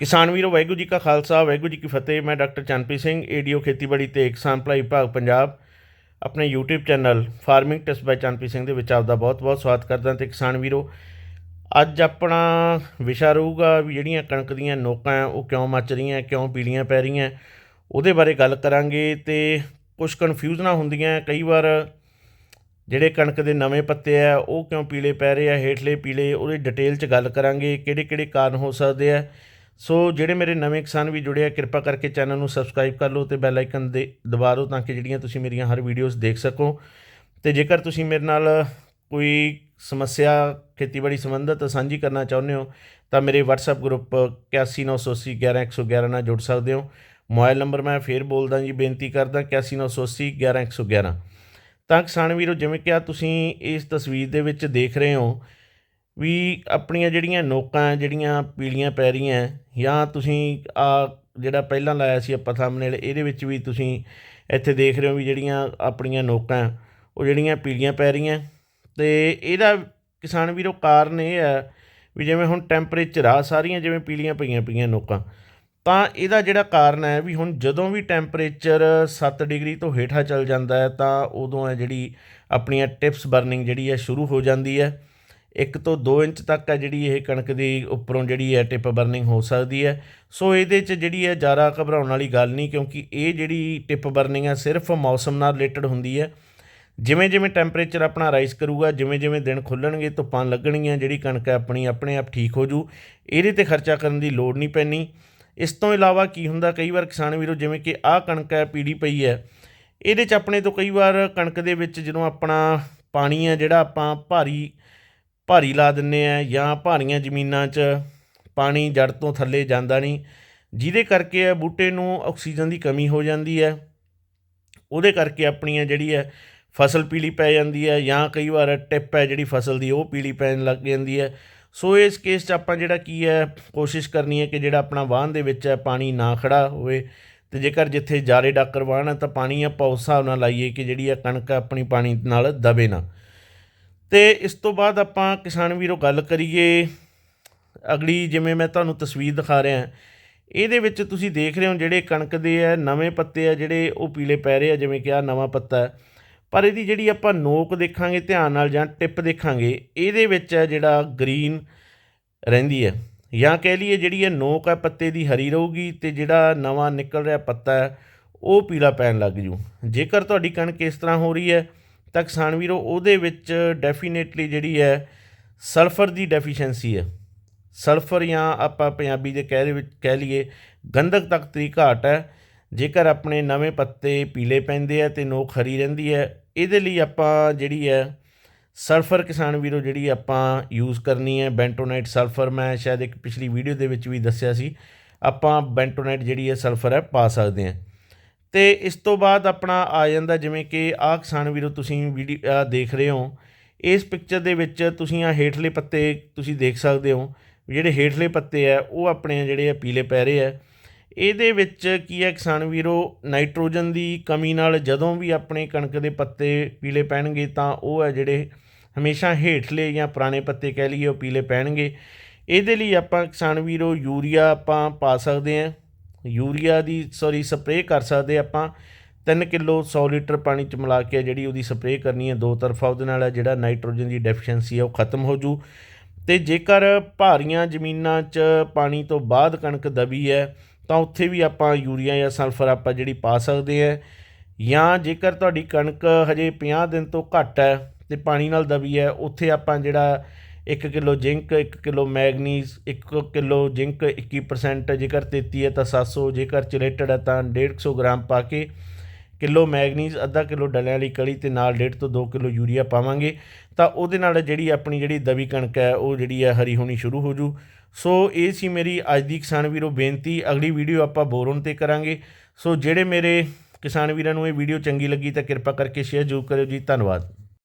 ਕਿਸਾਨ ਵੀਰੋ, ਵਾਹਿਗੁਰੂ ਜੀ ਕਾ ਖਾਲਸਾ, ਵਾਹਿਗੁਰੂ ਜੀ ਕੀ ਫਤਿਹ। ਮੈਂ ਡਾਕਟਰ ਚੰਨਪ੍ਰੀਤ ਸਿੰਘ, ਏਡੀਓ ਖੇਤੀਬਾੜੀ ਤੇ ਕਿਸਾਨ ਭਲਾਈ ਵਿਭਾਗ ਪੰਜਾਬ। ਆਪਣੇ YouTube channel farming tips by Channpreet Singh ਦੇ ਵਿੱਚ ਆਪਦਾ ਬਹੁਤ-ਬਹੁਤ ਸਵਾਗਤ ਕਰਦਾ ਤੇ ਕਿਸਾਨ ਵੀਰੋ, ਅੱਜ ਆਪਣਾ ਵਿਸ਼ਾ ਰਹੂਗਾ ਵੀ ਜਿਹੜੀਆਂ ਕਣਕ ਦੀਆਂ ਨੋਕਾਂ ਆ ਉਹ ਕਿਉਂ ਮੱਚ ਰਹੀਆਂ, ਕਿਉਂ ਪੀਲੀਆਂ ਪੈ ਰਹੀਆਂ, ਉਹਦੇ ਬਾਰੇ ਗੱਲ ਕਰਾਂਗੇ ਤੇ ਕੁਝ ਕਨਫਿਊਜ਼ਨਾਂ ਹੁੰਦੀਆਂ। ਕਈ ਵਾਰ ਜਿਹੜੇ ਕਣਕ ਦੇ ਨਵੇਂ ਪੱਤੇ ਆ ਉਹ ਕਿਉਂ ਪੀਲੇ ਪੈ ਰਹੇ ਆ, ਹੇਠਲੇ ਪੀਲੇ, ਉਹਦੇ ਡਿਟੇਲ 'ਚ ਗੱਲ ਕਰਾਂਗੇ ਕਿਹੜੇ ਕਿਹੜੇ ਕਾਰਨ ਹੋ ਸਕਦੇ ਆ ਸੋ ਜਿਹੜੇ ਮੇਰੇ ਨਵੇਂ ਕਿਸਾਨ ਵੀ ਜੁੜੇ ਆ, ਕਿਰਪਾ ਕਰਕੇ ਚੈਨਲ ਨੂੰ ਸਬਸਕ੍ਰਾਈਬ ਕਰ ਲਓ ਤੇ ਬੈਲ ਆਈਕਨ ਦੇ ਦਬਾ ਦਿਓ ਤਾਂ ਕਿ ਜਿਹੜੀਆਂ ਤੁਸੀਂ ਮੇਰੀਆਂ ਹਰ ਵੀਡੀਓਜ਼ ਦੇਖ ਸਕੋ। ਤੇ ਜੇਕਰ ਤੁਸੀਂ ਮੇਰੇ ਨਾਲ ਕੋਈ ਸਮੱਸਿਆ, ਖੇਤੀਬਾੜੀ ਸੰਬੰਧਤ ਸਾਂਝੀ ਕਰਨਾ ਚਾਹੁੰਦੇ ਹੋ, ਤਾਂ ਮੇਰੇ WhatsApp ਗਰੁੱਪ 8198811111 ਨਾਲ ਜੁੜ ਸਕਦੇ ਹੋ। ਮੋਬਾਈਲ ਨੰਬਰ ਮੈਂ ਫੇਰ ਬੋਲਦਾ ਜੀ, ਬੇਨਤੀ ਕਰਦਾ 8198811111 ਤਾਂ ਕਿਸਾਨ ਵੀਰੋ, ਜਿਵੇਂ ਕਿ ਆ ਤੁਸੀਂ ਇਸ ਤਸਵੀਰ ਦੇ ਵਿੱਚ ਦੇਖ ਰਹੇ ਹੋ ਵੀ ਆਪਣੀਆਂ ਜਿਹੜੀਆਂ ਨੋਕਾਂ, ਜਿਹੜੀਆਂ ਪੀਲੀਆਂ ਪੈ ਰਹੀਆਂ, ਜਾਂ ਤੁਸੀਂ ਆ ਜਿਹੜਾ ਪਹਿਲਾਂ ਲਾਇਆ ਸੀ ਆਪਾਂ ਥੰਬਨੇਲ ਇਹਦੇ ਵਿੱਚ ਵੀ ਤੁਸੀਂ ਇੱਥੇ ਦੇਖ ਰਹੇ ਹੋ ਵੀ ਜਿਹੜੀਆਂ ਆਪਣੀਆਂ ਨੋਕਾਂ, ਉਹ ਜਿਹੜੀਆਂ ਪੀਲੀਆਂ ਪੈ ਰਹੀਆਂ। ਤੇ ਇਹਦਾ ਕਿਸਾਨ ਵੀਰੋ ਕਾਰਨ ਇਹ ਹੈ ਵੀ ਜਿਵੇਂ ਹੁਣ ਟੈਂਪਰੇਚਰ ਆ, ਸਾਰੀਆਂ ਜਿਵੇਂ ਪੀਲੀਆਂ ਪਈਆਂ ਪਈਆਂ ਨੋਕਾਂ, ਤਾਂ ਇਹਦਾ ਜਿਹੜਾ ਕਾਰਨ ਹੈ ਵੀ ਹੁਣ ਜਦੋਂ ਵੀ ਟੈਂਪਰੇਚਰ 7 ਡਿਗਰੀ ਤੋਂ ਹੇਠਾਂ ਚੱਲ ਜਾਂਦਾ ਹੈ, ਤਾਂ ਉਦੋਂ ਹੈ ਜਿਹੜੀ ਆਪਣੀਆਂ ਟਿਪਸ ਬਰਨਿੰਗ ਜਿਹੜੀ ਹੈ ਸ਼ੁਰੂ ਹੋ ਜਾਂਦੀ ਹੈ। ਇੱਕ ਤੋਂ 2 ਇੰਚ ਤੱਕ ਹੈ ਜਿਹੜੀ ਇਹ ਕਣਕ ਦੀ ਉੱਪਰੋਂ ਜਿਹੜੀ ਹੈ ਟਿਪ ਬਰਨਿੰਗ ਹੋ ਸਕਦੀ ਹੈ। ਸੋ ਇਹਦੇ 'ਚ ਜਿਹੜੀ ਹੈ ਜ਼ਿਆਦਾ ਘਬਰਾਉਣ ਵਾਲੀ ਗੱਲ ਨਹੀਂ, ਕਿਉਂਕਿ ਇਹ ਜਿਹੜੀ ਟਿਪ ਬਰਨਿੰਗ ਹੈ ਸਿਰਫ ਮੌਸਮ ਨਾਲ ਰਿਲੇਟਡ ਹੁੰਦੀ ਹੈ। ਜਿਵੇਂ ਜਿਵੇਂ ਟੈਂਪਰੇਚਰ ਆਪਣਾ ਰਾਈਜ਼ ਕਰੂਗਾ, ਜਿਵੇਂ ਜਿਵੇਂ ਦਿਨ ਖੁੱਲਣਗੇ, ਧੁੱਪਾਂ ਲੱਗਣਗੀਆਂ, ਜਿਹੜੀ ਕਣਕ ਹੈ ਆਪਣੀ ਆਪਣੇ ਆਪ ਠੀਕ ਹੋ ਜੂ। ਇਹਦੇ ਤੇ ਖਰਚਾ ਕਰਨ ਦੀ ਲੋੜ ਨਹੀਂ ਪੈਣੀ ਇਸ ਤੋਂ ਇਲਾਵਾ ਕੀ ਹੁੰਦਾ, ਕਈ ਵਾਰ ਕਿਸਾਨ ਵੀਰੋ, ਜਿਵੇਂ ਕਿ ਆਹ ਕਣਕ ਹੈ, ਪੀੜੀ ਪਈ ਹੈ, ਇਹਦੇ 'ਚ ਆਪਣੇ ਤੋਂ ਕਈ ਵਾਰ ਕਣਕ ਦੇ ਵਿੱਚ ਜਦੋਂ ਆਪਣਾ ਪਾਣੀ ਹੈ ਜਿਹੜਾ ਆਪਾਂ ਭਾਰੀ ਭਾਰੀ ਲਾ ਦਿੰਨੇ ਆ ਜਾਂ ਭਾਰੀਆਂ ਜ਼ਮੀਨਾਂ 'ਚ ਪਾਣੀ ਜੜ ਤੋਂ ਥੱਲੇ ਜਾਂਦਾ ਨਹੀਂ। ਜਿਹਦੇ ਕਰਕੇ ਇਹ ਬੂਟੇ ਨੂੰ ਆਕਸੀਜਨ ਦੀ ਕਮੀ ਹੋ ਜਾਂਦੀ ਹੈ। ਉਹਦੇ ਕਰਕੇ ਆਪਣੀਆਂ ਜਿਹੜੀ ਹੈ ਫਸਲ ਪੀਲੀ ਪੈ ਜਾਂਦੀ ਹੈ ਜਾਂ ਕਈ ਵਾਰ ਟਿਪ ਹੈ ਜਿਹੜੀ ਫਸਲ ਦੀ, ਉਹ ਪੀਲੀ ਪੈਣ ਲੱਗ ਜਾਂਦੀ ਹੈ। ਸੋ ਇਸ ਕੇਸ 'ਚ ਆਪਾਂ ਜਿਹੜਾ ਕੀ ਹੈ, ਕੋਸ਼ਿਸ਼ ਕਰਨੀ ਹੈ ਕਿ ਜਿਹੜਾ ਆਪਣਾ ਵਾਹਨ ਦੇ ਵਿੱਚ ਹੈ, ਪਾਣੀ ਨਾ ਖੜਾ ਹੋਵੇ। ਤੇ ਜੇਕਰ ਜਿੱਥੇ ਜਾਰੇ ਡਾਕਰ ਵਾਹਨ ਹੈ ਤਾਂ ਪਾਣੀ ਆਪਾਂ ਉਸ ਹਿਸਾਬ ਨਾਲ ਲਾਈਏ ਕਿ ਜਿਹੜੀ ਹੈ ਕਣਕ ਆਪਣੀ ਪਾਣੀ ਨਾਲ ਦਬੇ ਨਾ। ਤੇ ਇਸ ਤੋਂ ਬਾਅਦ ਆਪਾਂ ਕਿਸਾਨ ਵੀਰੋ ਗੱਲ ਕਰੀਏ, ਅਗਲੀ ਜਿਵੇਂ ਮੈਂ ਤੁਹਾਨੂੰ ਤਸਵੀਰ ਦਿਖਾ ਰਿਹਾ, ਇਹਦੇ ਵਿੱਚ ਤੁਸੀਂ ਦੇਖ ਰਹੇ ਹੋ ਜਿਹੜੇ ਕਣਕ ਦੇ ਆ, ਨਵੇਂ ਪੱਤੇ ਆ ਜਿਹੜੇ ਉਹ ਪੀਲੇ ਪੈ ਰਹੇ ਆ, ਜਿਵੇਂ ਕਿ ਆ ਨਵਾਂ ਪੱਤਾ ਹੈ। ਪਰ ਇਹਦੀ ਜਿਹੜੀ ਆਪਾਂ ਨੋਕ ਦੇਖਾਂਗੇ, ਧਿਆਨ ਨਾਲ ਜਾਂ ਟਿਪ ਦੇਖਾਂਗੇ, ਇਹਦੇ ਵਿੱਚ ਹੈ ਜਿਹੜਾ ਗ੍ਰੀਨ ਰਹਿੰਦੀ ਹੈ। ਜਾਂ ਕਹਿ ਲਈਏ ਜਿਹੜੀ ਇਹ ਨੋਕ ਹੈ ਪੱਤੇ ਦੀ ਹਰੀ ਰਹੂਗੀ ਤੇ ਜਿਹੜਾ ਨਵਾਂ ਨਿਕਲ ਰਿਹਾ ਪੱਤਾ ਹੈ, ਉਹ ਪੀਲਾ ਪੈਣ ਲੱਗ ਜੂ। ਜੇਕਰ ਤੁਹਾਡੀ ਕਣਕ ਇਸ ਤਰ੍ਹਾਂ ਹੋ ਰਹੀ ਹੈ ਤਾਂ ਕਿਸਾਨ ਵੀਰੋ, ਉਹਦੇ ਵਿੱਚ ਡੈਫੀਨੇਟਲੀ ਜਿਹੜੀ ਹੈ ਸਲਫਰ ਦੀ ਡੈਫੀਸ਼ੀਐਂਸੀ ਹੈ। ਸਲਫਰ ਜਾਂ ਆਪਾਂ ਪੰਜਾਬੀ ਦੇ ਕਹਿ ਦੇ ਵਿੱਚ ਕਹਿ ਲਈਏ, ਗੰਧਕ ਤੱਕ ਦੀ ਘਾਟ ਹੈ। ਜੇਕਰ ਆਪਣੇ ਨਵੇਂ ਪੱਤੇ ਪੀਲੇ ਪੈਂਦੇ ਆ ਤੇ ਨੋਕ ਹਰੀ ਰਹਿੰਦੀ ਹੈ, ਇਹਦੇ ਲਈ ਆਪਾਂ ਜਿਹੜੀ ਹੈ ਸਲਫਰ ਕਿਸਾਨ ਵੀਰੋ, ਜਿਹੜੀ ਆਪਾਂ ਯੂਜ਼ ਕਰਨੀ ਹੈ ਬੈਂਟੋਨਾਈਟ ਸਲਫਰ ਮੈਂ ਸ਼ਾਇਦ ਇੱਕ ਪਿਛਲੀ ਵੀਡੀਓ ਦੇ ਵਿੱਚ ਵੀ ਦੱਸਿਆ ਸੀ। ਆਪਾਂ ਬੈਂਟੋਨਾਈਟ ਜਿਹੜੀ ਹੈ ਸਲਫਰ ਹੈ, ਪਾ ਸਕਦੇ ਹਾਂ। ਤੇ ਇਸ ਤੋਂ ਬਾਅਦ ਆਪਣਾ ਆ ਜਾਂਦਾ ਜਿਵੇਂ ਕਿ ਆਹ ਕਿਸਾਨ ਵੀਰੋ ਤੁਸੀਂ ਵੀਡੀਓ ਦੇਖ ਰਹੇ ਹੋ। ਇਸ ਪਿਕਚਰ ਦੇ ਵਿੱਚ ਤੁਸੀਂ ਆ ਹੇਠਲੇ ਪੱਤੇ ਤੁਸੀਂ ਦੇਖ ਸਕਦੇ ਹੋ। ਜਿਹੜੇ ਹੇਠਲੇ ਪੱਤੇ ਆ, ਉਹ ਆਪਣੇ ਜਿਹੜੇ ਆ ਪੀਲੇ ਪੈ ਰਹੇ ਆ। ਇਹਦੇ ਵਿੱਚ ਕੀ ਹੈ ਕਿਸਾਨ ਵੀਰੋ, ਨਾਈਟ੍ਰੋਜਨ ਦੀ ਕਮੀ ਨਾਲ ਜਦੋਂ ਵੀ ਆਪਣੇ ਕਣਕ ਦੇ ਪੱਤੇ ਪੀਲੇ ਪੈਣਗੇ ਤਾਂ ਉਹ ਹੈ ਜਿਹੜੇ ਹਮੇਸ਼ਾ ਹੇਠਲੇ ਜਾਂ ਪੁਰਾਣੇ ਪੱਤੇ ਕਹਿ ਲਈਏ, ਉਹ ਪੀਲੇ ਪੈਣਗੇ। ਇਹਦੇ ਲਈ ਆਪਾਂ ਕਿਸਾਨ ਵੀਰੋ ਯੂਰੀਆ ਆਪਾਂ ਪਾ ਸਕਦੇ ਹਾਂ ਯੂਰੀਆ ਦੀ ਸੌਰੀ ਸਪਰੇਅ ਕਰ ਸਕਦੇ ਆਪਾਂ। 3 ਕਿਲੋ 100 ਲੀਟਰ ਪਾਣੀ ਚ ਮਿਲਾ ਕੇ ਜਿਹੜੀ ਉਹਦੀ ਸਪਰੇਅ ਕਰਨੀ ਹੈ ਦੋ ਤਰਫਾ, ਉਹਦੇ ਨਾਲ ਜਿਹੜਾ ਨਾਈਟ੍ਰੋਜਨ ਦੀ ਡੈਫੀਸ਼ੀਐਂਸੀ ਹੈ ਉਹ ਖਤਮ ਹੋ ਜੂ। ਤੇ ਜੇਕਰ ਭਾਰੀਆਂ ਜ਼ਮੀਨਾਂ 'ਚ ਪਾਣੀ ਤੋਂ ਬਾਅਦ ਕਣਕ ਦਬੀ ਹੈ, ਤਾਂ ਉੱਥੇ ਵੀ ਆਪਾਂ ਯੂਰੀਆ ਜਾਂ ਸਲਫਰ ਆਪਾਂ ਜਿਹੜੀ ਪਾ ਸਕਦੇ ਹਾਂ। ਜਾਂ ਜੇਕਰ ਤੁਹਾਡੀ ਕਣਕ ਹਜੇ 50 ਦਿਨ ਤੋਂ ਘੱਟ ਹੈ ਤੇ ਪਾਣੀ ਨਾਲ ਦਬੀ ਹੈ, ਉੱਥੇ ਆਪਾਂ ਜਿਹੜਾ 1 kilo zinc 1 kilo manganese 1 kilo zinc 21% ਜੇਕਰ 33 ਹੈ ਤਾਂ 700 ਜੇਕਰ ਚਿਲੇਟਡ ਹੈ ਤਾਂ 150 ਗ੍ਰਾਮ ਪਾ ਕੇ ਕਿਲੋ ਮੈਗਨੀਜ਼, ਅੱਧਾ ਕਿਲੋ ਡਲਿਆਂ ਵਾਲੀ ਕਲੀ ਤੇ ਨਾਲ 1.5 ਤੋਂ 2 ਕਿਲੋ ਯੂਰੀਆ ਪਾਵਾਂਗੇ। ਤਾਂ ਉਹਦੇ ਨਾਲ ਜਿਹੜੀ ਆਪਣੀ ਜਿਹੜੀ ਦਵੀ ਕਣਕ ਹੈ, ਉਹ ਜਿਹੜੀ ਹੈ ਹਰੀ ਹੋਣੀ ਸ਼ੁਰੂ ਹੋ ਜੂ। ਸੋ ਇਹ ਸੀ ਮੇਰੀ ਅੱਜ ਦੀ ਕਿਸਾਨ ਵੀਰੋ ਬੇਨਤੀ। ਅਗਲੀ ਵੀਡੀਓ ਆਪਾਂ ਬੋਰਨ ਤੇ ਕਰਾਂਗੇ। ਸੋ ਜਿਹੜੇ ਮੇਰੇ ਕਿਸਾਨ ਵੀਰਾਂ ਨੂੰ ਇਹ ਵੀਡੀਓ ਚੰਗੀ ਲੱਗੀ ਤਾਂ ਕਿਰਪਾ ਕਰਕੇ ਸ਼ੇਅਰ ਜ਼ਰੂਰ ਕਰਿਓ ਜੀ। ਧੰਨਵਾਦ।